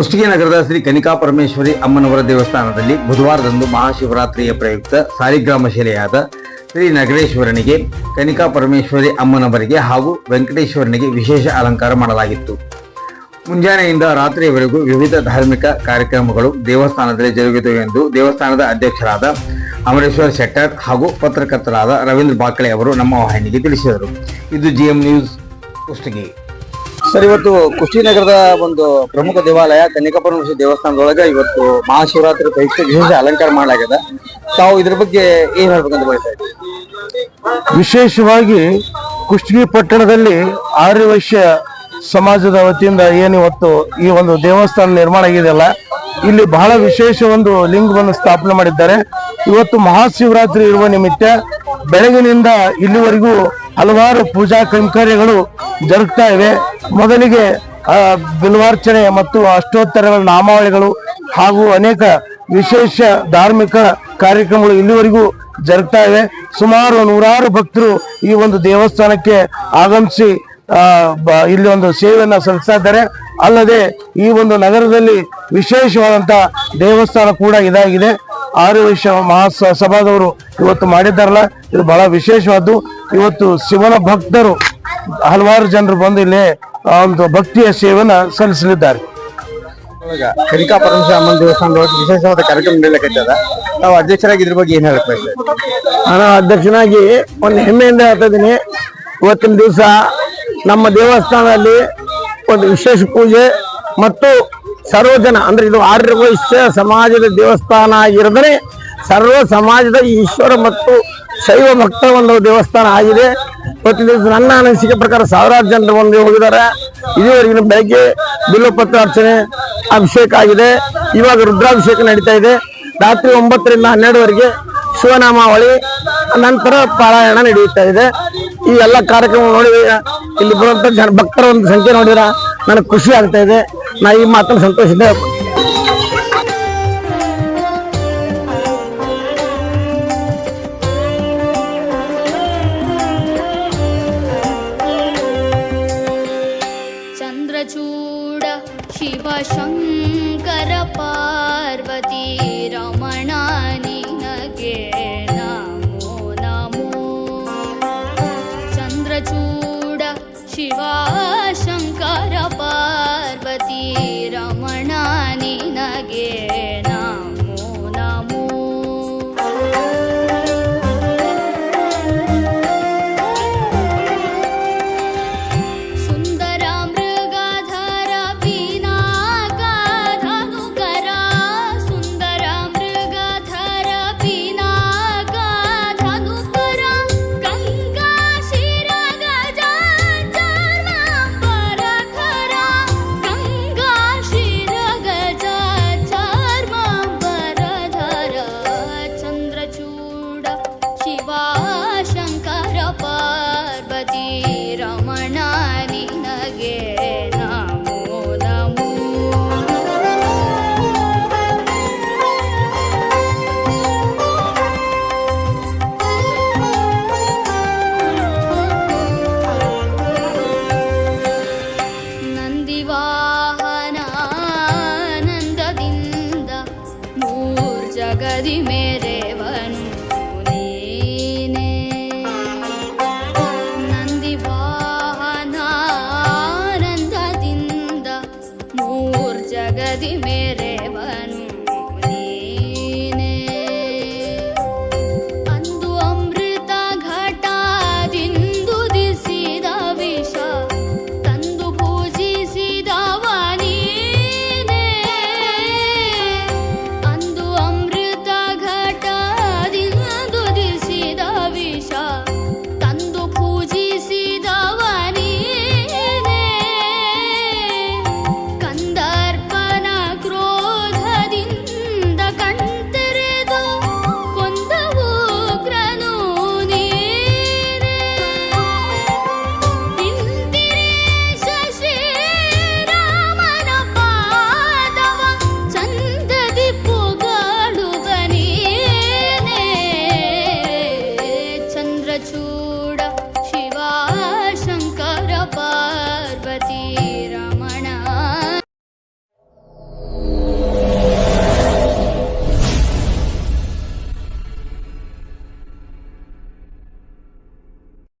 ಕುಷ್ಟಗಿ ನಗರದ ಶ್ರೀ ಕನಿಕಾ ಪರಮೇಶ್ವರಿ ಅಮ್ಮನವರ ದೇವಸ್ಥಾನದಲ್ಲಿ ಬುಧವಾರದಂದು ಮಹಾಶಿವರಾತ್ರಿಯ ಪ್ರಯುಕ್ತ ಸಾಲಿಗ್ರಾಮ ಶಿಲೆಯಾದ ಶ್ರೀ ನಗರೇಶ್ವರನಿಗೆ ಕನಿಕಾ ಪರಮೇಶ್ವರಿ ಅಮ್ಮನವರಿಗೆ ಹಾಗೂ ವೆಂಕಟೇಶ್ವರನಿಗೆ ವಿಶೇಷ ಅಲಂಕಾರ ಮಾಡಲಾಗಿತ್ತು. ಮುಂಜಾನೆಯಿಂದ ರಾತ್ರಿಯವರೆಗೂ ವಿವಿಧ ಧಾರ್ಮಿಕ ಕಾರ್ಯಕ್ರಮಗಳು ದೇವಸ್ಥಾನದಲ್ಲಿ ಜರುಗಿದವು ಎಂದು ದೇವಸ್ಥಾನದ ಅಧ್ಯಕ್ಷರಾದ ಅಮರೇಶ್ವರ್ ಶೆಟ್ಟರ್ ಹಾಗೂ ಪತ್ರಕರ್ತರಾದ ರವೀಂದ್ರ ಬಾಕಳೆ ಅವರು ನಮ್ಮ ವಾಹಿನಿಗೆ ತಿಳಿಸಿದರು. ಇದು ಜಿಎಂ ನ್ಯೂಸ್ ಕುಷ್ಟಗಿ. ಸರ್, ಇವತ್ತು ಕುಶಿನಗರದ ಒಂದು ಪ್ರಮುಖ ದೇವಾಲಯ ಕನ್ನಿಕಾಪರಮೇಶ್ವರ ದೇವಸ್ಥಾನದೊಳಗೆ ಇವತ್ತು ಮಹಾಶಿವರಾತ್ರಿ ಪ್ರಯುಕ್ತ ವಿಶೇಷ ಅಲಂಕಾರ ಮಾಡಲಾಗಿದೆ. ತಾವು ಇದ್ರ ಬಗ್ಗೆ ಏನ್ ಹೇಳ್ಬೇಕಂತ ಬಯಸ್ತಾ ವಿಶೇಷವಾಗಿ ಕುಷ್ಟಗಿ ಪಟ್ಟಣದಲ್ಲಿ ಆರ್ಯವೈಶ್ಯ ಸಮಾಜದ ವತಿಯಿಂದ ಏನು ಇವತ್ತು ಈ ಒಂದು ದೇವಸ್ಥಾನ ನಿರ್ಮಾಣ ಆಗಿದೆಯಲ್ಲ, ಇಲ್ಲಿ ಬಹಳ ವಿಶೇಷ ಒಂದು ಲಿಂಗವನ್ನು ಸ್ಥಾಪನೆ ಮಾಡಿದ್ದಾರೆ. ಇವತ್ತು ಮಹಾಶಿವರಾತ್ರಿ ಇರುವ ನಿಮಿತ್ತ ಬೆಳಗಿನಿಂದ ಇಲ್ಲಿವರೆಗೂ ಹಲವಾರು ಪೂಜಾ ಕೈಂಕರ್ಯಗಳು ಜರುಗ್ತಾ ಇವೆ. ಮೊದಲಿಗೆ ಬಿಲ್ವಾರ್ಚನೆ ಮತ್ತು ಅಷ್ಟೋತ್ತರಗಳ ನಾಮಾವಳಿಗಳು ಹಾಗೂ ಅನೇಕ ವಿಶೇಷ ಧಾರ್ಮಿಕ ಕಾರ್ಯಕ್ರಮಗಳು ಇಲ್ಲಿವರೆಗೂ ಜರುಗ್ತಾ ಇವೆ. ಸುಮಾರು ನೂರಾರು ಭಕ್ತರು ಈ ಒಂದು ದೇವಸ್ಥಾನಕ್ಕೆ ಆಗಮಿಸಿ ಇಲ್ಲಿ ಒಂದು ಸೇವೆಯನ್ನು ಸಲ್ಲಿಸ್ತಾ ಇದ್ದಾರೆ. ಅಲ್ಲದೆ ಈ ಒಂದು ನಗರದಲ್ಲಿ ವಿಶೇಷವಾದಂತ ದೇವಸ್ಥಾನ ಕೂಡ ಇದಾಗಿದೆ. ಆರು ವರ್ಷ ಮಹಾಸಭಾದವರು ಇವತ್ತು ಮಾಡಿದ್ದಾರಲ್ಲ ಇದು ಬಹಳ ವಿಶೇಷವಾದ್ದು. ಇವತ್ತು ಶಿವನ ಭಕ್ತರು ಹಲವಾರು ಜನರು ಬಂದು ಇಲ್ಲಿ ಒಂದು ಭಕ್ತಿಯ ಸೇವನ ಸಲ್ಲಿಸಲಿದ್ದಾರೆ. ಕನಿಕಾ ಪರಮೇಶ್ವರ ದೇವಸ್ಥಾನದ ದೇವಸ್ಥಾನದೊಳಗೆ ವಿಶೇಷವಾದ ಕಾರ್ಯಕ್ರಮ ನಡೆಯಲಿಕ್ಕದ ನಾವು ಅಧ್ಯಕ್ಷರಾಗಿ ಇದ್ರ ಬಗ್ಗೆ ಏನ್ ಹೇಳಕ್? ನಾನು ಅಧ್ಯಕ್ಷನಾಗಿ ಒಂದು ಹೆಮ್ಮೆಯಿಂದ ಹೇಳ್ತಾ ಇದ್ದೀನಿ. ಇವತ್ತಿನ ದಿವಸ ನಮ್ಮ ದೇವಸ್ಥಾನದಲ್ಲಿ ಒಂದು ವಿಶೇಷ ಪೂಜೆ ಮತ್ತು ಸರ್ವ ಜನ ಅಂದ್ರೆ ಇದು ಆರ್ಯ ವೈಶ್ಯ ಸಮಾಜದ ದೇವಸ್ಥಾನ ಆಗಿರದ್ರೆ ಸರ್ವ ಸಮಾಜದ ಈಶ್ವರ ಮತ್ತು ಶೈವ ಭಕ್ತ ಒಂದು ದೇವಸ್ಥಾನ ಆಗಿದೆ. ಇವತ್ತಿನ ದಿವಸ ನನ್ನ ಅನಿಸಿಕೆ ಪ್ರಕಾರ ಸಾವಿರಾರು ಜನರು ಬಂದು ಹೋಗಿದ್ದಾರೆ. ಇದುವರೆಗಿನ ಬೆಳಗ್ಗೆ ಬಿಲ್ಲುಪತ್ರ ಅರ್ಚನೆ ಅಭಿಷೇಕ ಆಗಿದೆ. ಇವಾಗ ರುದ್ರಾಭಿಷೇಕ ನಡೀತಾ ಇದೆ. ರಾತ್ರಿ ಒಂಬತ್ತರಿಂದ ಹನ್ನೆರಡುವರೆಗೆ ಶಿವನಾಮಾವಳಿ, ನಂತರ ಪಾರಾಯಣ ನಡೆಯುತ್ತಾ ಇದೆ. ಈ ಎಲ್ಲ ಕಾರ್ಯಕ್ರಮ ನೋಡಿ, ಇಲ್ಲಿ ಬರುವಂತ ಭಕ್ತರ ಒಂದು ಸಂಖ್ಯೆ ನೋಡಿದ್ರ? ನನಗೆ ಖುಷಿ ಆಗ್ತಾ ಇದೆ. ನಾ ಈ ಸಂತೋಷ ಸಂತೋಷದಿಂದ ಚಂದ್ರಚೂಡ ಶಿವ ಶಂಕರ ಪಾರ್ವತಿ, ರಮಣ, ನಿನಗೆ ನಮೋ ಚಂದ್ರಚೂಡ ಶಿವ गदि मेरे वहन्